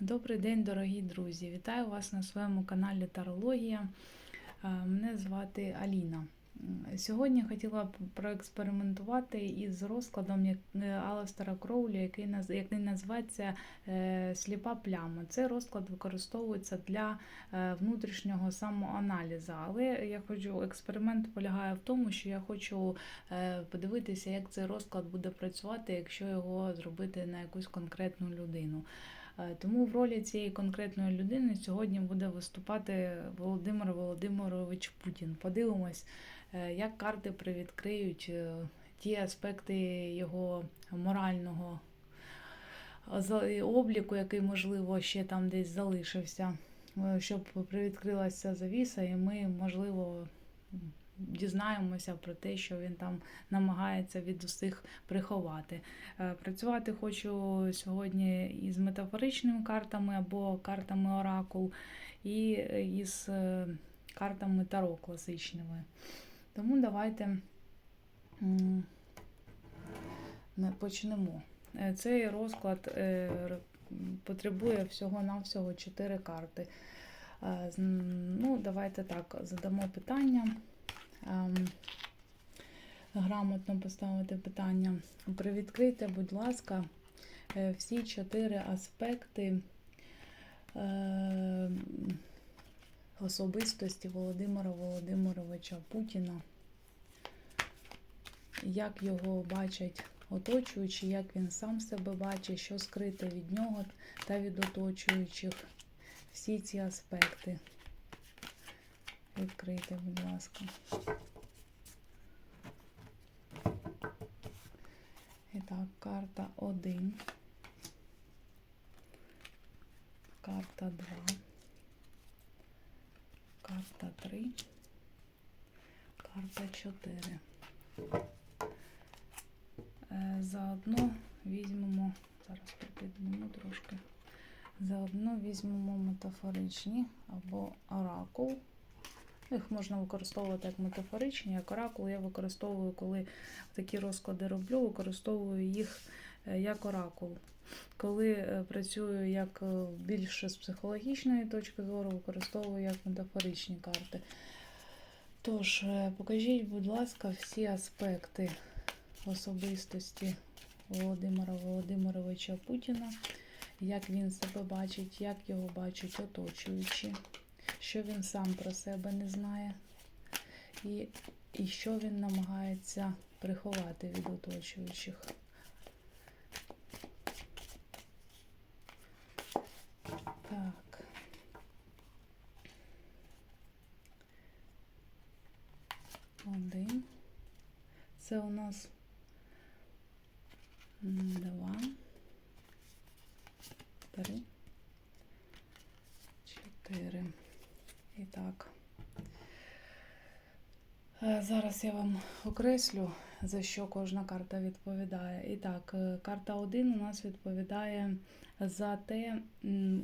Добрий день, дорогі друзі! Вітаю вас на своєму каналі Тарологія. Е, Мене звати Аліна. Сьогодні хотіла б проекспериментувати із розкладом е, Аластера Кроулі, який, називається е, Сліпа пляма. Цей розклад використовується для внутрішнього самоаналізу. Але я хочу, експеримент полягає в тому, що я хочу подивитися, як цей розклад буде працювати, якщо його зробити на якусь конкретну людину. Е, Тому в ролі цієї конкретної людини сьогодні буде виступати Володимир Володимирович Путін. Подивимось, е, як карти привідкриють е, ті аспекти його морального обліку, який, можливо, ще там десь залишився, щоб привідкрилася завіса, і ми, можливо, дізнаємося про те, що він там намагається від усіх приховати. Е, Працювати хочу сьогодні із метафоричними картами або картами Оракул, і із е, картами Таро класичними. Тому давайте почнемо. Е, Цей розклад е, потребує всього-навсього 4 карти. Е, Ну, давайте так, задамо питання. Ем, грамотно поставити питання. Привідкрийте, будь ласка, е, всі чотири аспекти е, особистості Володимира Володимировича Путіна. Як його бачать оточуючі, як він сам себе бачить, що скрите від нього та від оточуючих. Всі ці аспекти. Відкрийте, будь ласка. І так, карта 1. Карта 2. Карта 3. Карта 4. Е, Заодно візьмемо, зараз припіднемо трошки. Заодно візьмемо метафоричні або оракул. Їх можна використовувати як метафоричні, як оракул. Я використовую, коли такі розклади роблю, використовую їх е, як оракул. Коли е, працюю як е, більше з психологічної точки зору, використовую як метафоричні карти. Тож, покажіть, будь ласка, всі аспекти особистості Володимира Володимировича Путіна, як він себе бачить, як його бачать оточуючі, що він сам про себе не знає, і, і що він намагається приховати від оточуючих. Так. Один. Це у нас два, три, чотири. І так. Е, Зараз я вам окреслю, за що кожна карта відповідає. І так, е, карта 1 у нас відповідає за те,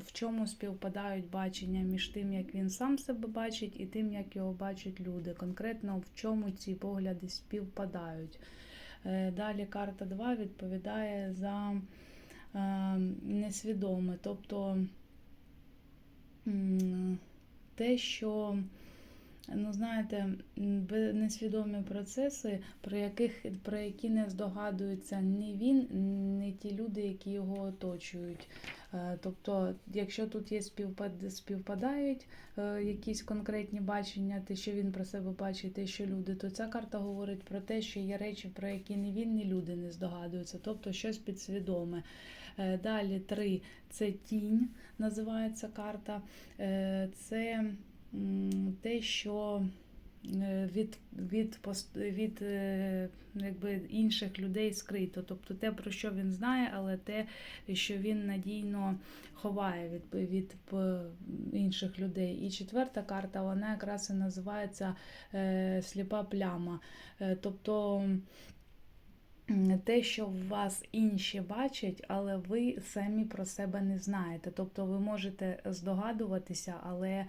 в чому співпадають бачення між тим, як він сам себе бачить, і тим, як його бачать люди. Конкретно в чому ці погляди співпадають. Е, Далі карта 2 відповідає за несвідоме, тобто те, що ну, знаєте, несвідомі процеси, про, яких, про які не здогадується ні він, ті люди, які його оточують. Е, Тобто, якщо тут є співпад, співпадають е, якісь конкретні бачення, те, що він про себе бачить, те, що люди, то ця карта говорить про те, що є речі, про які ні він, ні люди не здогадуються, тобто щось підсвідоме. Е, Далі три це тінь, називається карта. Це те, що від, від, від е, якби, інших людей скрито. Тобто те, про що він знає, але те, що він надійно ховає від, від інших людей. І четверта карта, вона якраз і називається е, сліпа пляма. Е, тобто те, що в вас інші бачать, але ви самі про себе не знаєте. Тобто ви можете здогадуватися, але е,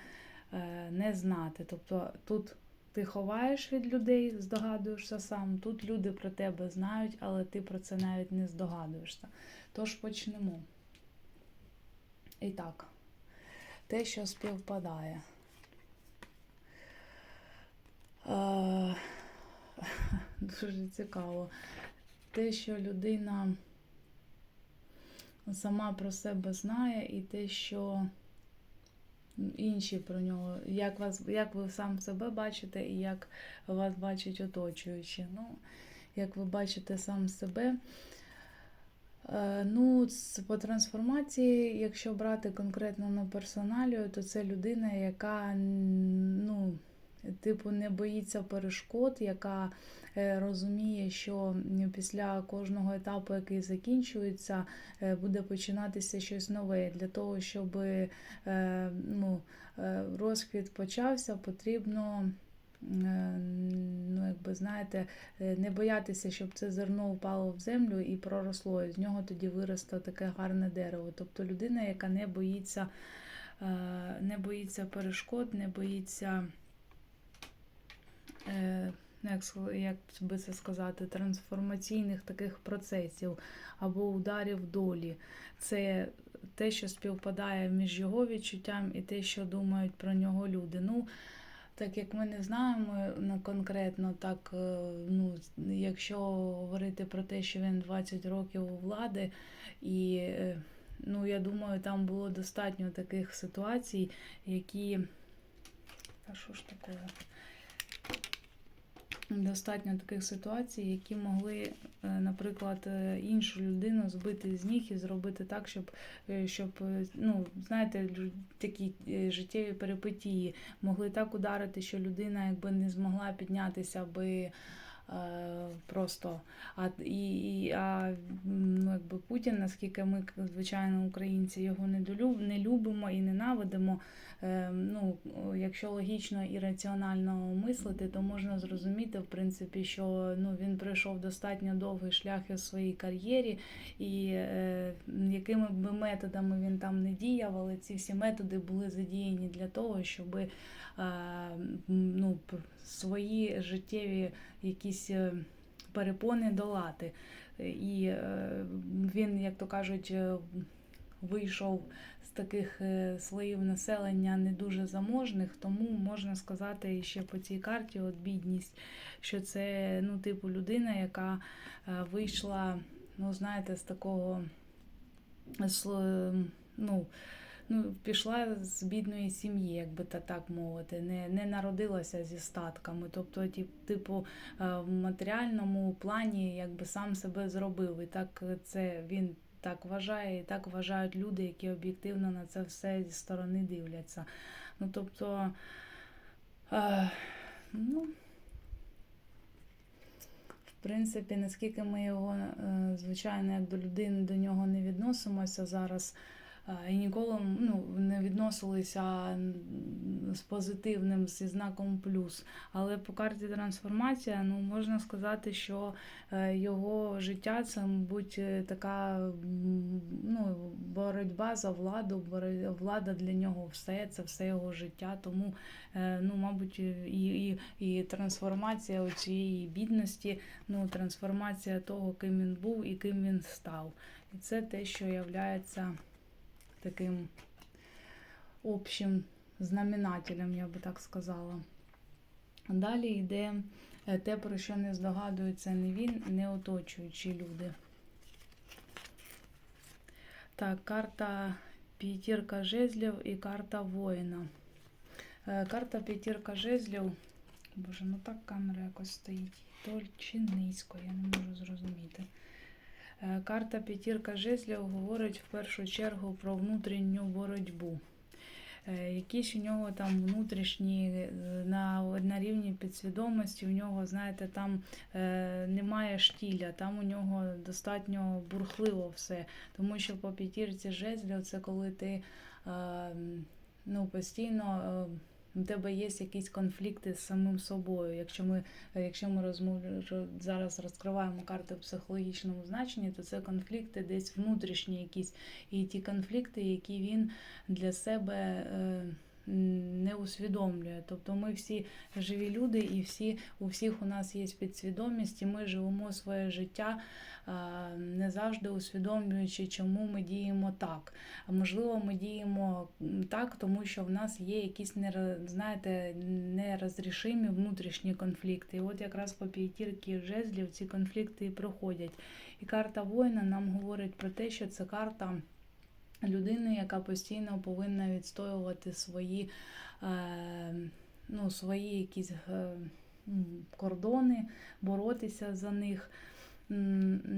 не знати. Тобто тут ти ховаєш від людей, здогадуєшся сам. Тут люди про тебе знають, але ти про це навіть не здогадуєшся. Тож почнемо. І так, те, що співпадає. Е, Дуже цікаво. Те, що людина сама про себе знає, і те, що інші про нього, як вас, як ви сам себе бачите, і як вас бачать оточуючі. Ну, як ви бачите сам себе. Е, Ну, по трансформації, якщо брати конкретно на персоналію, то це людина, яка ну, типу не боїться перешкод, яка розуміє, що після кожного етапу, який закінчується, е, буде починатися щось нове. Для того, щоб е, ну, е, розквіт почався, потрібно. е, Ну, якби знаєте, е, не боятися, щоб це зерно впало в землю і проросло, і з нього тоді виросте таке гарне дерево. Тобто людина, яка не боїться, е, не боїться перешкод, не боїться, е, як, як би це сказати, трансформаційних таких процесів або ударів долі. Це те, що співпадає між його відчуттям і те, що думають про нього люди. Ну, так як ми не знаємо ну, конкретно, так е, ну, якщо говорити про те, що він 20 років у влади, і е, ну, я думаю, там було достатньо таких ситуацій, які. Та що ж такое? Достатньо таких ситуацій, які могли, е, наприклад, е, іншу людину збити з ніг і зробити так, щоб, е, щоб ну, знаєте, такі життєві перипетії могли так ударити, що людина якби не змогла піднятися би. Е, Просто а і, а ну, якби Путін, наскільки ми, звичайно, українці його не любимо і ненавидимо. Е, ну, якщо логічно і раціонально мислити, то можна зрозуміти, в принципі, що ну, він пройшов достатньо довгий шлях у своїй кар'єрі, і е, якими б методами він там не діяв, але ці всі методи були задіяні для того, щоб е, ну, свої життєві якісь е, перепони долати. І е, він, як то кажуть, е, вийшов з таких слоїв населення не дуже заможних, тому можна сказати ще по цій карті от бідність, що це ну, типу людина, яка вийшла, ну, знаєте, з такого ну, ну, пішла з бідної сім'ї, як би та так мовити, не, не народилася зі статками. Тобто, типу, е, в матеріальному плані якби сам себе зробив. І так це він так вважає, і так вважають люди, які об'єктивно на це все зі сторони дивляться. Ну, тобто, е, ну, в принципі, наскільки ми його, е, звичайно, як до людини до нього не відносимося зараз. Е, І ніколи ну, не відносилися з позитивним, зі знаком плюс. Але по карті трансформація, ну можна сказати, що е, його життя це, мабуть, е, така ну, боротьба за владу, влада для нього все, це все його життя. Тому, ну, мабуть, і, і, і трансформація цієї бідності, ну, трансформація того, ким він був і ким він став. І це те, що являється таким общим знаменателем, я би так сказала. Далі йде е, те, про що не здогадується не він, не оточуючі люди. Так, карта п'ятірка жезлів і карта воїна. Е, Карта п'ятірка жезлів. Боже, ну так камера якось стоїть. То чи низько, я не можу зрозуміти. Е, Карта п'ятірка жезлів говорить в першу чергу про внутрішню боротьбу. Е, Якісь у нього там внутрішні е, на, на рівні підсвідомості, у нього, знаєте, там е, немає штіля, там у нього достатньо бурхливо все. Тому що по п'ятірці жезлів це коли ти е, ну, постійно. Е, у тебе є якісь конфлікти з самим собою. Якщо ми, якщо ми розмов... ро- зараз розкриваємо карти в психологічному значенні, то це конфлікти десь внутрішні якісь. І ті конфлікти, які він для себе е, не усвідомлює. Тобто ми всі живі люди, і всі, у всіх у нас є підсвідомість, і ми живемо своє життя, не завжди усвідомлюючи, чому ми діємо так. А можливо, ми діємо так, тому що в нас є якісь знаєте, нерозрішимі внутрішні конфлікти. І от якраз по п'ятірки жезлів ці конфлікти і проходять. І карта воїна нам говорить про те, що це карта людини, яка постійно повинна відстоювати свої, е, ну, свої якісь е, кордони, боротися за них.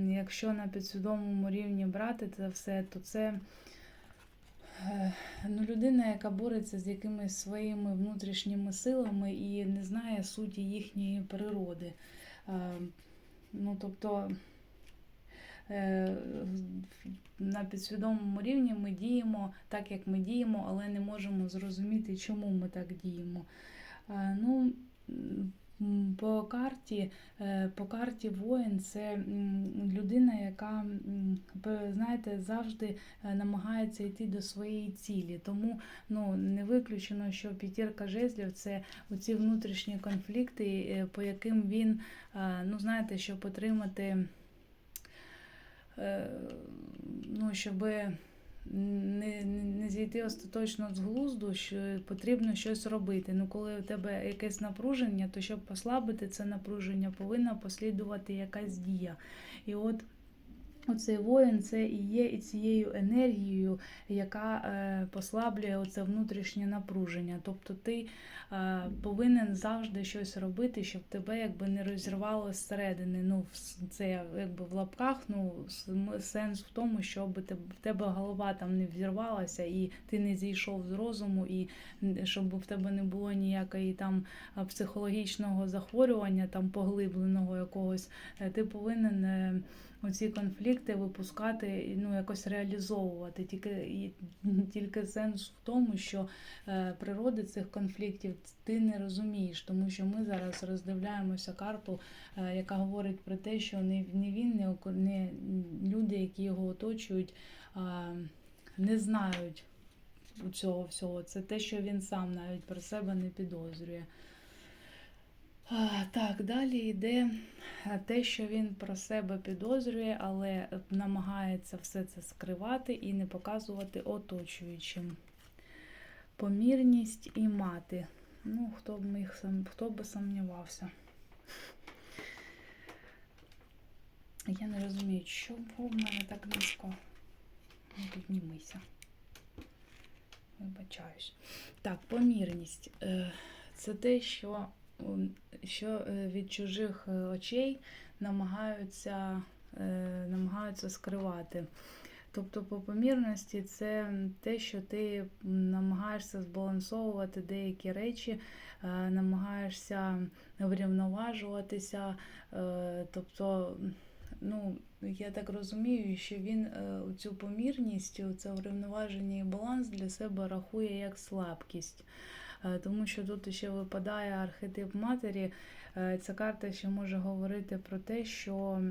Якщо на підсвідомому рівні брати це все, то це е, ну, людина, яка бореться з якимись своїми внутрішніми силами і не знає суті їхньої природи. Ну, тобто на підсвідомому рівні ми діємо так, як ми діємо, але не можемо зрозуміти, чому ми так діємо. Е, Ну, по карті, е, по карті воїн це людина, яка, знаєте, завжди е, намагається йти до своєї цілі. Тому ну, не виключено, що п'ятірка жезлів це оці внутрішні конфлікти, е, по яким він, е, ну знаєте, щоб отримати е, ну, щоб не, не зійти остаточно з глузду, що потрібно щось робити. Ну, коли у тебе якесь напруження, то щоб послабити це напруження, повинна послідувати якась дія. І от Оцей воїн це і є і цією енергією, яка е, послаблює оце внутрішнє напруження. Тобто ти е, повинен завжди щось робити, щоб тебе якби не розірвало зсередини. Ну, це якби в лапках, ну сенс в тому, щоб в тебе голова там не взірвалася, і ти не зійшов з розуму, і щоб в тебе не було ніякої там психологічного захворювання, там поглибленого якогось. Е, Ти повинен. е, оці конфлікти випускати, ну якось реалізовувати. Тільки і тільки сенс в тому, що е, природи цих конфліктів ти не розумієш, тому що ми зараз роздивляємося карту, е, яка говорить про те, що не, він, не, люди, які його оточують, не знають цього всього. Це те, що він сам навіть про себе не підозрює. Так, далі йде е, те, що він про себе підозрює, але намагається все це скривати і не показувати оточуючим. Помірність і мати. Ну, хто б міг хто би сумнівався. Я не розумію, чого в мене так низько. Піднімися. Вибачаюсь. Так, помірність. Е, Це те, що що е, від чужих е, очей намагаються, е, намагаються скривати. Тобто по помірності це те, що ти намагаєшся збалансовувати деякі речі, намагаєшся врівноважуватися. Тобто, ну, я так розумію, що він цю помірність, це врівноваження і баланс для себе рахує як слабкість. Е, Тому що тут ще випадає архетип матері. Е, Ця карта ще може говорити про те, що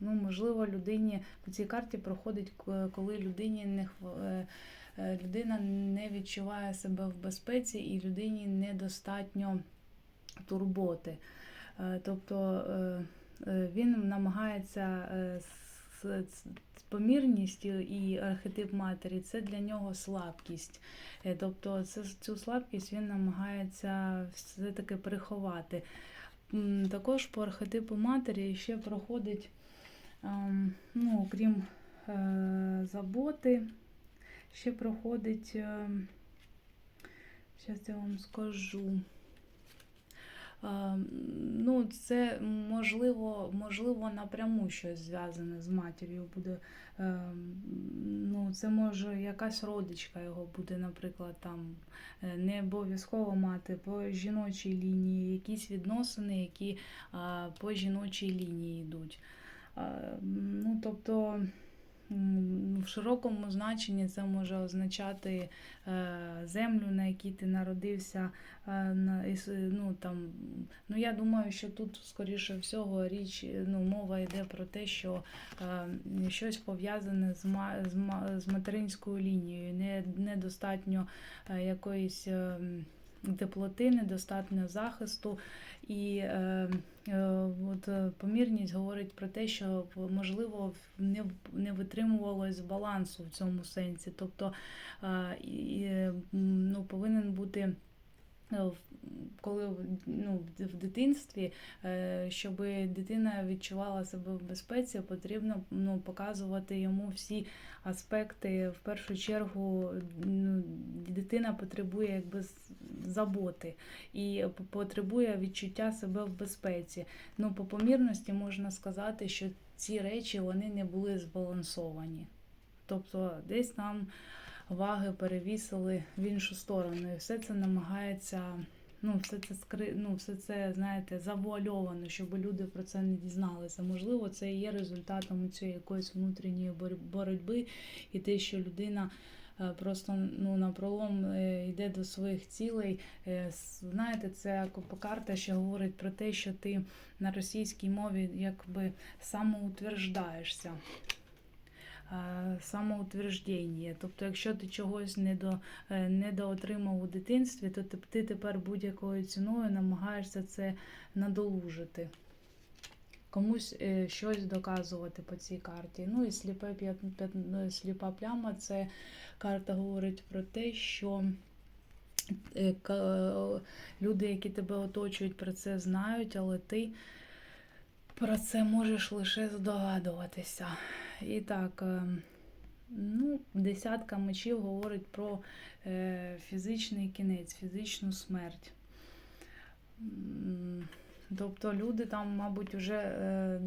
ну, можливо людині по цій карті проходить, коли людині не е, людина не відчуває себе в безпеці і людині недостатньо турботи. Тобто він намагається помірністю і архетип матері це для нього слабкість. Е, Тобто цю слабкість він намагається все-таки приховати. Також по архетипу матері ще проходить, ем, ну, окрім е, заботи, ще проходить, ем, зараз я вам скажу. Е, Ну, це можливо, можливо, напряму щось зв'язане з матір'ю буде. Е, Ну, це може якась родичка його буде, наприклад, там е, не обов'язково мати по жіночій лінії, якісь відносини, які по жіночій лінії йдуть. Ну, тобто в широкому значенні це може означати е, землю, на якій ти народився. е, ну, там, ну, я думаю, що тут, скоріше всього, річ, ну, мова йде про те, що е, щось пов'язане з, материнською лінією, не, недостатньо якоїсь. е, Теплоти, недостатньо захисту, і е, е, от, е, помірність говорить про те, що можливо не, не витримувалось балансу в цьому сенсі. Тобто е, е, ну, повинен бути. Коли ну, в- в дитинстві, е, щоб дитина відчувала себе в безпеці, потрібно ну, показувати йому всі аспекти. В першу чергу ну, дитина потребує якби заботи і потребує відчуття себе в безпеці. Ну, по помірності можна сказати, що ці речі вони не були збалансовані. Тобто десь там ваги перевісили в іншу сторону. І все це намагається, ну, все це скри... ну, все це, знаєте, завуальовано, щоб люди про це не дізналися. Можливо, це і є результатом цієї якоїсь внутрішньої бор- боротьби і те, що людина. е, Просто ну, на пролом е, йде до своїх цілей. Е, Знаєте, це карта, що говорить про те, що ти на російській мові якби самоутверждаєшся. Е, Самоутверждення. Тобто, якщо ти чогось не до, е, недоотримав у дитинстві, то ти, тепер будь-якою ціною намагаєшся це надолужити. Комусь е, щось доказувати по цій карті. Ну і сліпе ну, сліпа пляма це карта говорить про те, що люди, які тебе оточують, про це знають, але ти про це можеш лише здогадуватися. І так, е, ну, десятка мечів говорить про е, фізичний кінець, фізичну смерть. Тобто люди там, мабуть, вже е,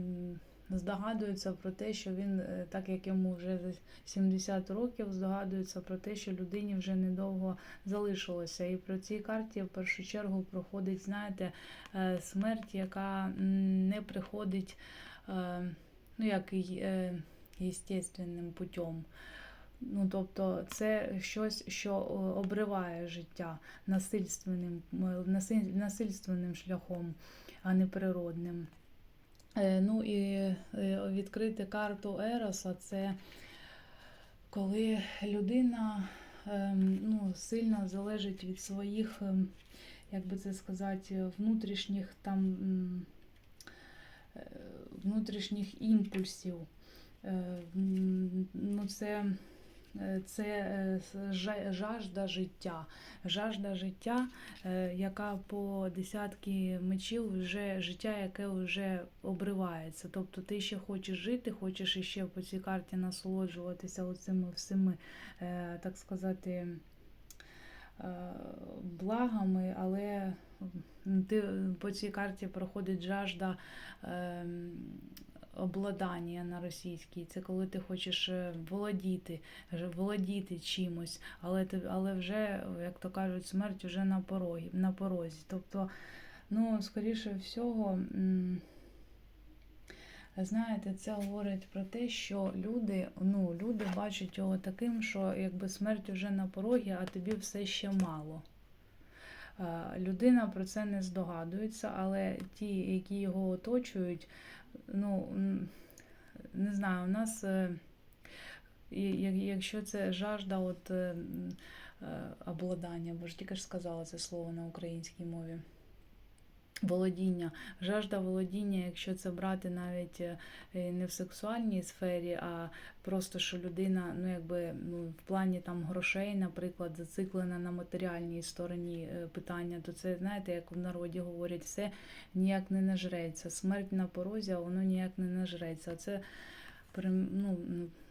здогадуються про те, що він, так як йому вже за 70 років, здогадуються про те, що людині вже недовго залишилося. І про цій карті в першу чергу проходить, знаєте, смерть, яка не приходить, ну як естественним путем. Ну, тобто це щось, що обриває життя насильственним, насильственним шляхом, а не природним. Е, Ну і е, відкрити карту Ероса це коли людина ем, ну, сильно залежить від своїх, ем, як би це сказати, внутрішніх там е, внутрішніх імпульсів. Е, Ну, це, е, це е, жажда життя. Жажда життя, яка по десятки мечів вже життя, яке вже обривається. Тобто ти ще хочеш жити, хочеш іще по цій карті насолоджуватися оцими всіми, так сказати, благами, але ти по цій карті проходить жажда ем, обладання на російській. Це коли ти хочеш е, володіти, володіти чимось, але але вже, як то кажуть, смерть вже на порогі, на порозі. Тобто, ну, скоріше всього. Знаєте, це говорить про те, що люди, ну, люди бачать його таким, що якби смерть вже на порогі, а тобі все ще мало. Е, Людина про це не здогадується, але ті, які його оточують, ну, не знаю, у нас, е, якщо це жажда от, е, е, обладання, бо ж тільки ж сказала це слово на українській мові. Володіння, жажда володіння, якщо це брати навіть е, не в сексуальній сфері, а просто що людина, ну якби ну, в плані там грошей, наприклад, зациклена на матеріальній стороні е, питання, то це знаєте, як в народі говорять, все ніяк не нажреться. Смерть на порозі, а воно ніяк не нажреться. Це ну,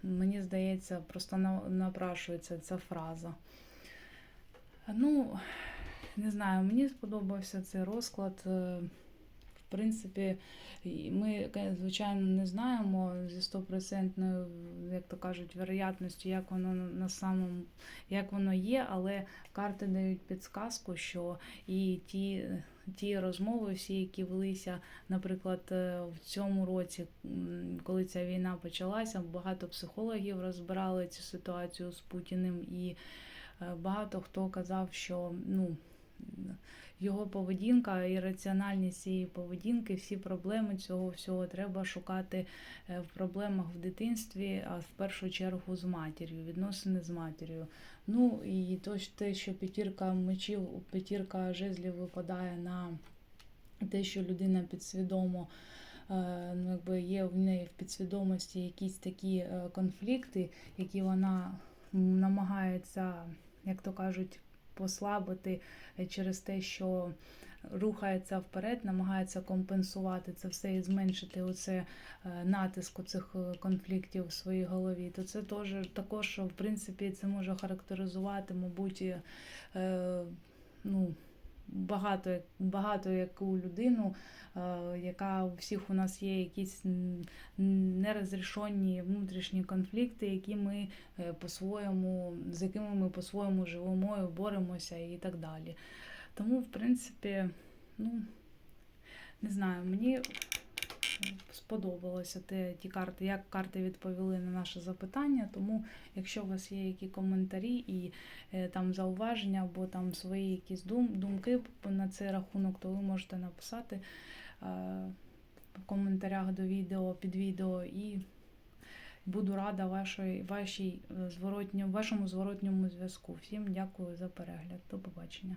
мені здається, просто напрашується ця фраза. Ну, не знаю, мені сподобався цей розклад. Е, В принципі, ми, звичайно, не знаємо зі стопроцентною, як то кажуть, вероятністю, як воно на- самому, як воно є, але карти дають підсказку, що і ті, ті розмови, всі, які велися, наприклад, е, в цьому році, коли ця війна почалася, багато психологів розбирали цю ситуацію з Путіним, і е, багато хто казав, що ну. Його поведінка і раціональність цієї поведінки, всі проблеми цього всього треба шукати е, в проблемах в дитинстві, а в першу чергу з матір'ю, відносини з матір'ю. Ну і то, те, що п'ятірка мечів, п'ятірка жезлів випадає на те, що людина підсвідомо. е, Ну, якби є в неї в підсвідомості якісь такі е, конфлікти, які вона намагається, як то кажуть, послабити е, через те, що рухається вперед, намагається компенсувати це все і зменшити оце натиск натиск цих конфліктів в своїй голові, то це теж також, в принципі, це може характеризувати, мабуть, е, ну, багато, багато яку людину, е, яка у всіх у нас є якісь нерозрішені внутрішні конфлікти, які ми е, по-своєму, з якими ми по-своєму живемо, і боремося і так далі. Тому, в принципі, ну, не знаю, мені сподобалося те, ті карти, як карти відповіли на наше запитання. Тому, якщо у вас є які коментарі і е, там зауваження або там свої якісь дум, думки на цей рахунок, то ви можете написати е, в коментарях до відео, під відео і буду рада вашої, вашій е, зворотньо, вашому зворотньому зв'язку. Всім дякую за перегляд. До побачення.